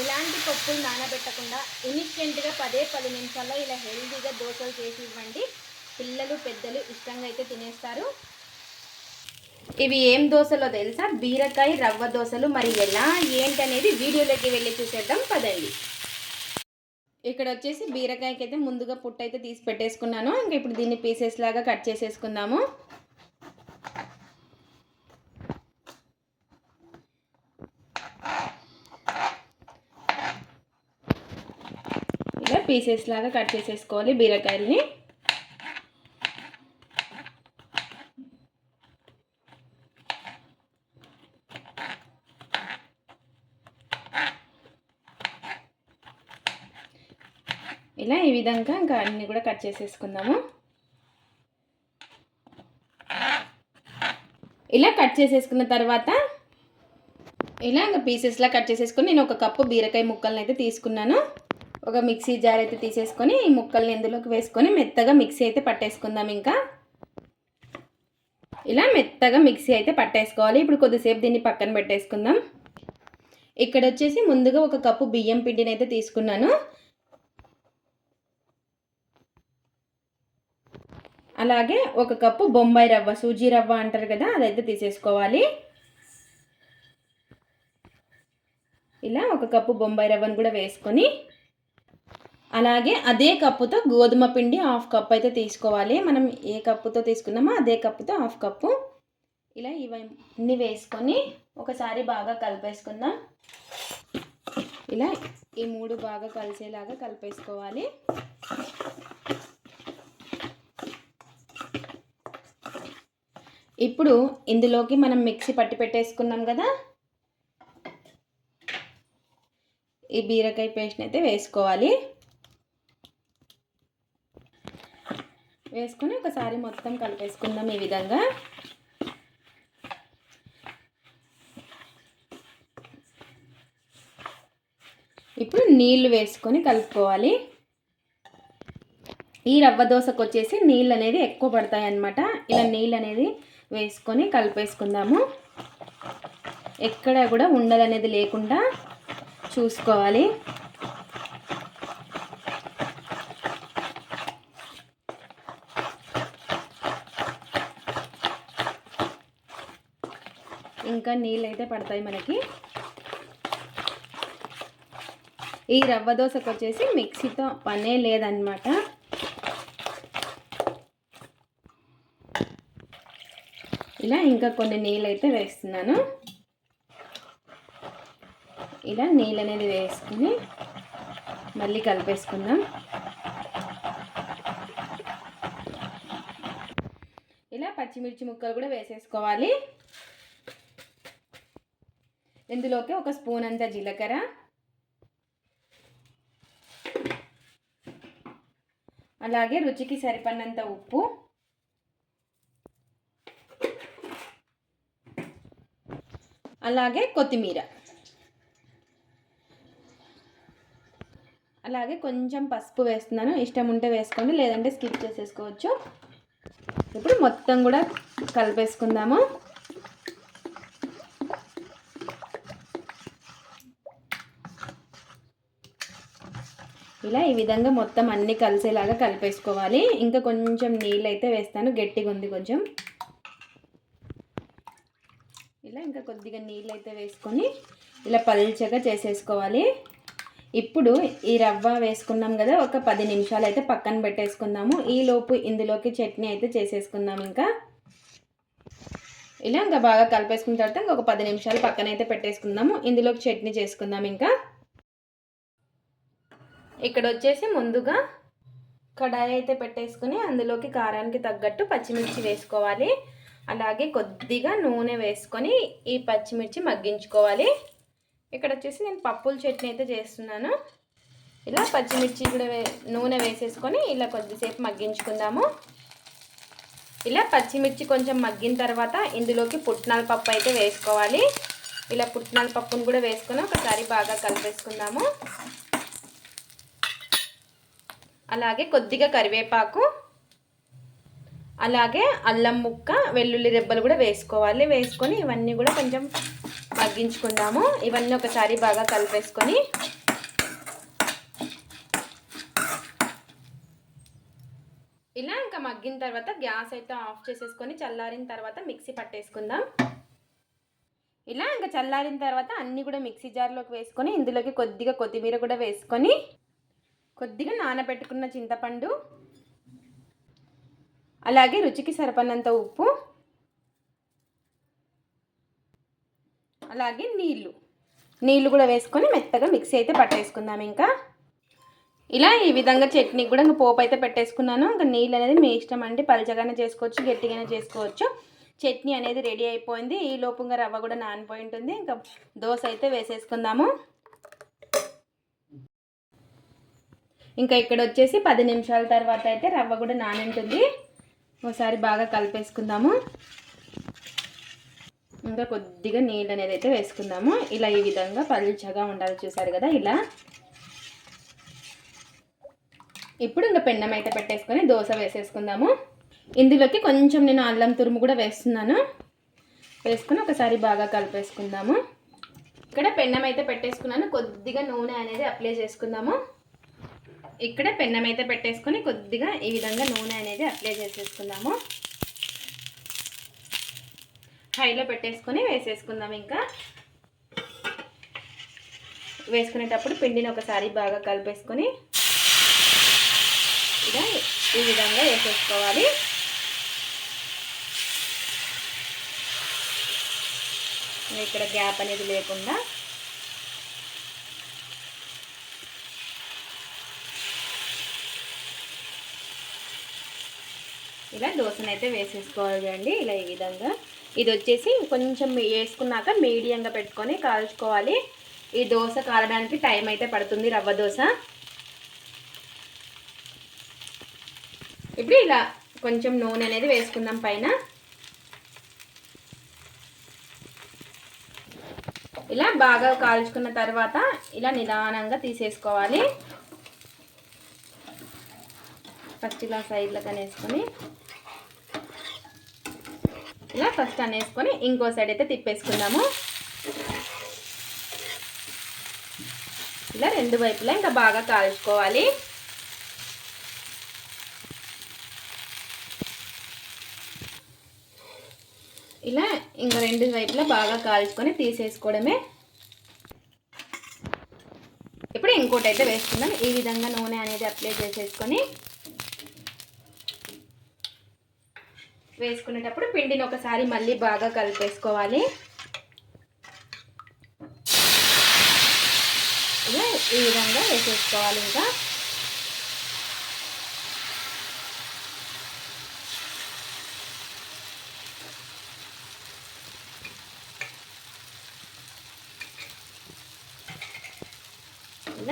ఎలాంటి పప్పులు నానబెట్టకుండా ఇన్స్టెంట్గా పదే పది నిమిషాల్లో ఇలా హెల్తీగా దోశలు చేసి ఇవ్వండి. పిల్లలు పెద్దలు ఇష్టంగా అయితే తినేస్తారు. ఇవి ఏం దోశలో తెలుసా? బీరకాయ రవ్వ దోశలు. మరి ఎలా ఏంటనేది వీడియోలోకి వెళ్ళి చూసేద్దాం. పదండి. ఇక్కడ వచ్చేసి బీరకాయకి అయితే ముందుగా పుట్టు అయితే తీసి పెట్టేసుకున్నాను. ఇంకా ఇప్పుడు దీన్ని పీసెస్ లాగా కట్ చేసేసుకుందాము ఇలా పీసెస్ లాగా కట్ చేసేసుకోవాలి బీరకాయలని. ఇలా ఈ విధంగా ఇంకా అన్నీ కూడా కట్ చేసేసుకుందాము. ఇలా కట్ చేసేసుకున్న తర్వాత ఇలా ఇంకా పీసెస్లా కట్ చేసేసుకొని నేను ఒక కప్పు బీరకాయ ముక్కలను అయితే తీసుకున్నాను. ఒక మిక్సీ జార్ అయితే తీసేసుకొని ఈ ముక్కల్ని ఇందులోకి వేసుకొని మెత్తగా మిక్సీ అయితే పట్టేసుకుందాం ఇంకా. ఇలా మెత్తగా మిక్సీ అయితే పట్టేసుకోవాలి. ఇప్పుడు కొద్దిసేపు దీన్ని పక్కన పెట్టేసుకుందాం. ఇక్కడ వచ్చేసి ముందుగా ఒక కప్పు బియ్యం పిండిని అయితే తీసుకున్నాను. అలాగే ఒక కప్పు బొంబాయి రవ్వ సూజీ రవ్వ అంటారు కదా అదైతే తీసేసుకోవాలి. ఇలా ఒక కప్పు బొంబాయి రవ్వను కూడా వేసుకొని అలాగే అదే కప్పుతో గోధుమ పిండి హాఫ్ కప్ అయితే తీసుకోవాలి. మనం ఏ కప్పుతో తీసుకున్నామో అదే కప్పుతో హాఫ్ కప్పు ఇలా ఇవన్నీ వేసుకొని ఒకసారి బాగా కలిపేసుకుందాం. ఇలా ఈ మూడు బాగా కలిసేలాగా కలిపేసుకోవాలి. ఇప్పుడు ఇందులోకి మనం మిక్సీ పట్టి పెట్టేసుకున్నాం కదా. ఈ బీరకాయ పేస్ట్ని అయితే వేసుకోవాలి. వేసుకొని ఒకసారి మొత్తం కలిపేసుకుందాం ఈ విధంగా. ఇప్పుడు నీళ్ళు వేసుకొని కలుపుకోవాలి. ఈ రవ్వ దోశకు వచ్చేసి నీళ్ళు అనేది ఎక్కువ పడతాయి అన్నమాట. ఇలా నీళ్ళు అనేది వేసుకొని కలిపేసుకుందాము. ఎక్కడ కూడా ఉండలనేది లేకుండా చూసుకోవాలి. ఇంకా నీళ్ళు అయితే పడతాయి మనకి. ఈ రవ్వ దోశకు వచ్చేసి మిక్సీతో పనే లేదనమాట ఇలా ఇంకా కొన్ని నీళ్ళు అయితే వేస్తున్నాను. ఇలా నీళ్ళు అనేది వేసుకుని మళ్ళీ కలిపేసుకుందాం. ఇలా పచ్చిమిర్చి ముక్కలు కూడా వేసేసుకోవాలి. ఇందులోకి ఒక స్పూన్ అంత జీలకర్ర. అలాగే రుచికి సరిపడినంత ఉప్పు. అలాగే కొత్తిమీర. అలాగే కొంచెం పసుపు వేస్తున్నాను. ఇష్టం ఉంటే వేసుకోండి లేదంటే స్కిప్ చేసేసుకోవచ్చు. ఇప్పుడు మొత్తం కూడా కలిపేసుకుందాము. ఇలా ఈ విధంగా మొత్తం అన్నీ కలిసేలాగా కలిపేసుకోవాలి. ఇంకా కొంచెం నీళ్ళు అయితే వేస్తాను. గట్టిగా ఉంది కొంచెం. ఇలా ఇంకా కొద్దిగా నీళ్ళు అయితే వేసుకొని ఇలా పల్చగా చేసేసుకోవాలి. ఇప్పుడు ఈ రవ్వ వేసుకున్నాం కదా ఒక పది నిమిషాలు అయితే పక్కన పెట్టేసుకుందాము. ఈలోపు ఇందులోకి చట్నీ అయితే చేసేసుకుందాం ఇంకా. ఇలా ఇంకా బాగా కలిపేసుకున్న తర్వాత ఇంకొక పది నిమిషాలు పక్కన అయితే పెట్టేసుకుందాము. ఇందులోకి చట్నీ చేసుకుందాం ఇంకా. ఇక్కడ వచ్చేసి ముందుగా కడాయి అయితే పెట్టేసుకుని అందులోకి కారానికి తగ్గట్టు పచ్చిమిర్చి వేసుకోవాలి. అలాగే కొద్దిగా నూనె వేసుకొని ఈ పచ్చిమిర్చి మగ్గించుకోవాలి. ఇక్కడ వచ్చేసి నేను పప్పుల చట్నీ అయితే చేస్తున్నాను. ఇలా పచ్చిమిర్చి కూడా వే నూనె వేసేసుకొని ఇలా కొద్దిసేపు మగ్గించుకుందాము. ఇలా పచ్చిమిర్చి కొంచెం మగ్గిన తర్వాత ఇందులోకి పుట్నాల పప్పు అయితే వేసుకోవాలి. ఇలా పుట్నాల పప్పును కూడా వేసుకొని ఒకసారి బాగా కలిపేసుకుందాము. అలాగే కొద్దిగా కరివేపాకు అలాగే అల్లం ముక్క వెల్లుల్లి రెబ్బలు కూడా వేసుకోవాలి. వేసుకొని ఇవన్నీ కూడా కొంచెం మగ్గించుకుందాము. ఇవన్నీ ఒకసారి బాగా కలిపేసుకొని ఇలా ఇంకా మగ్గిన తర్వాత గ్యాస్ అయితే ఆఫ్ చేసేసుకొని చల్లారిన తర్వాత మిక్సీ పట్టేసుకుందాం. ఇలా ఇంకా చల్లారిన తర్వాత అన్నీ కూడా మిక్సీ జార్లోకి వేసుకొని ఇందులోకి కొద్దిగా కొత్తిమీర కూడా వేసుకొని కొద్దిగా నానబెట్టుకున్న చింతపండు అలాగే రుచికి సరిపడినంత ఉప్పు అలాగే నీళ్ళు. నీళ్ళు కూడా వేసుకొని మెత్తగా మిక్సీ అయితే పట్టేసుకుందాం ఇంకా. ఇలా ఈ విధంగా చట్నీ కూడా ఇంకా పోపు అయితే పెట్టేసుకున్నాను. ఇంకా నీళ్ళు అనేది మీ ఇష్టం అండి. పలచగానే చేసుకోవచ్చు గట్టిగానే చేసుకోవచ్చు. చట్నీ అనేది రెడీ అయిపోయింది. ఈ లోపుగా రవ్వ కూడా నానిపోయి ఉంటుంది. ఇంకా దోశ అయితే వేసేసుకుందాము. ఇంకా ఇక్కడ వచ్చేసి పది నిమిషాల తర్వాత అయితే రవ్వ కూడా నానింటుంది. ఒకసారి బాగా కలిపేసుకుందాము. ఇంకా కొద్దిగా నీళ్ళు అనేది అయితే వేసుకుందాము. ఇలా ఈ విధంగా పలుచగా ఉండాలి చూసారు కదా ఇలా. ఇప్పుడు ఇంకా పెండం అయితే పెట్టేసుకొని దోశ వేసేసుకుందాము. ఇందులోకి కొంచెం నేను అల్లం తురుము కూడా వేస్తున్నాను. వేసుకుని ఒకసారి బాగా కలిపేసుకుందాము. ఇక్కడ పెన్నం అయితే పెట్టేసుకున్నాను. కొద్దిగా నూనె అనేది అప్లై చేసుకుందాము. ఇక్కడ పెన్నం అయితే పెట్టేసుకొని కొద్దిగా ఈ విధంగా నూనె అనేది అప్లై చేసేసుకుందాము. హైలో పెట్టేసుకొని వేసేసుకుందాం ఇంకా. వేసుకునేటప్పుడు పిండిని ఒకసారి బాగా కలిపేసుకొని ఇలా ఈ విధంగా వేసేసుకోవాలి. ఇక్కడ గ్యాప్ అనేది లేకుండా ఇలా దోశనైతే అయితే వేసేసుకోవాలి అండి ఇలా ఈ విధంగా. ఇది వచ్చేసి కొంచెం వేసుకున్నాక మీడియంగా పెట్టుకొని కాల్చుకోవాలి. ఈ దోశ కాలడానికి టైం అయితే పడుతుంది రవ్వ దోశ. ఇప్పుడు ఇలా కొంచెం నూనె అనేది వేసుకుందాం పైన. ఇలా బాగా కాల్చుకున్న తర్వాత ఇలా నిదానంగా తీసేసుకోవాలి. ఫస్ట్ ఇలా సైడ్లో వేసుకొని ఇలా ఫస్ట్ అనేసుకొని ఇంకో సైడ్ అయితే తిప్పేసుకుందాము. ఇలా రెండు వైపులా ఇంకా బాగా కాల్చుకోవాలి. ఇలా ఇంకా రెండు వైపులా బాగా కాల్చుకొని తీసేసుకోవడమే. ఇప్పుడు ఇంకోటి అయితే వేసుకుందాం. ఈ విధంగా నూనె అనేది అప్లై చేసేసుకొని వేసుకునేటప్పుడు పిండిని ఒకసారి మళ్ళీ బాగా కలిపేసుకోవాలి. ఇలా ఈ విధంగా వేసేసుకోవాలి ఇంకా.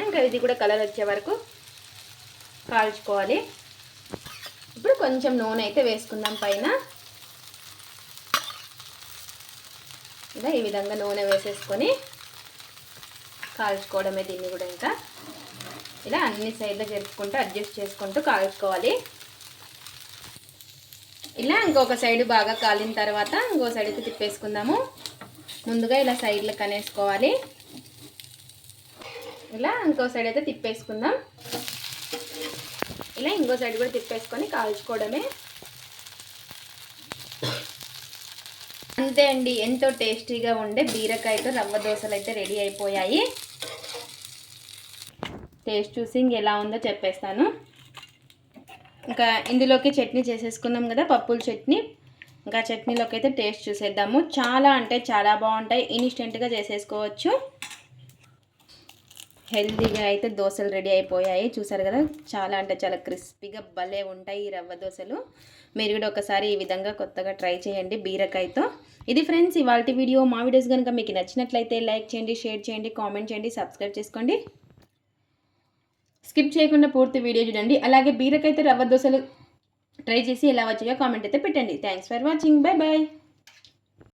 ఇంకా ఇది కూడా కలర్ వచ్చే వరకు కాల్చుకోవాలి. కొంచెం నూనె అయితే వేసుకుందాం పైన. ఇలా ఈ విధంగా నూనె వేసేసుకొని కాల్చుకోవడమే దీన్ని కూడా ఇంకా. ఇలా అన్ని సైడ్లో జరుపుకుంటూ అడ్జస్ట్ చేసుకుంటూ కాల్చుకోవాలి. ఇలా ఇంకొక సైడ్ బాగా కాలిన తర్వాత ఇంకో సైడ్కి తిప్పేసుకుందాము. ముందుగా ఇలా సైడ్లో కనేసుకోవాలి. ఇలా ఇంకో సైడ్ అయితే తిప్పేసుకుందాం. ఇలా ఇంకో సైడ్ కూడా తిప్పేసుకొని కాల్చుకోవడమే. అంతే అండి ఎంతో టేస్టీగా ఉండే బీరకాయతో రవ్వ దోశలు అయితే రెడీ అయిపోయాయి. టేస్ట్ చూసి ఎలా ఉందో చెప్పేస్తాను. ఇంకా ఇందులోకి చట్నీ చేసేసుకున్నాం కదా పప్పుల చట్నీ. ఇంకా చట్నీలోకి అయితే టేస్ట్ చూసేద్దాము. చాలా అంటే చాలా బాగుంటాయి. ఇన్స్టెంట్గా చేసేసుకోవచ్చు. హెల్తీగా అయితే దోశలు రెడీ అయిపోయాయి. చూసారు కదా? చాలా అంటే చాలా క్రిస్పీగా భలే ఉంటాయి ఈ రవ్వ దోశలు. మీరు కూడా ఒకసారి ఈ విధంగా కొత్తగా ట్రై చేయండి బీరకాయతో. ఇది ఫ్రెండ్స్ ఇవాళ వీడియో మా వీడియోస్ కనుక మీకు నచ్చినట్లయితే లైక్ చేయండి షేర్ చేయండి కామెంట్ చేయండి సబ్స్క్రైబ్ చేసుకోండి. స్కిప్ చేయకుండా పూర్తి వీడియో చూడండి. అలాగే బీరకాయతో రవ్వ దోశలు ట్రై చేసి ఎలా వచ్చాయో కామెంట్ అయితే పెట్టండి. Thanks for watching. Bye bye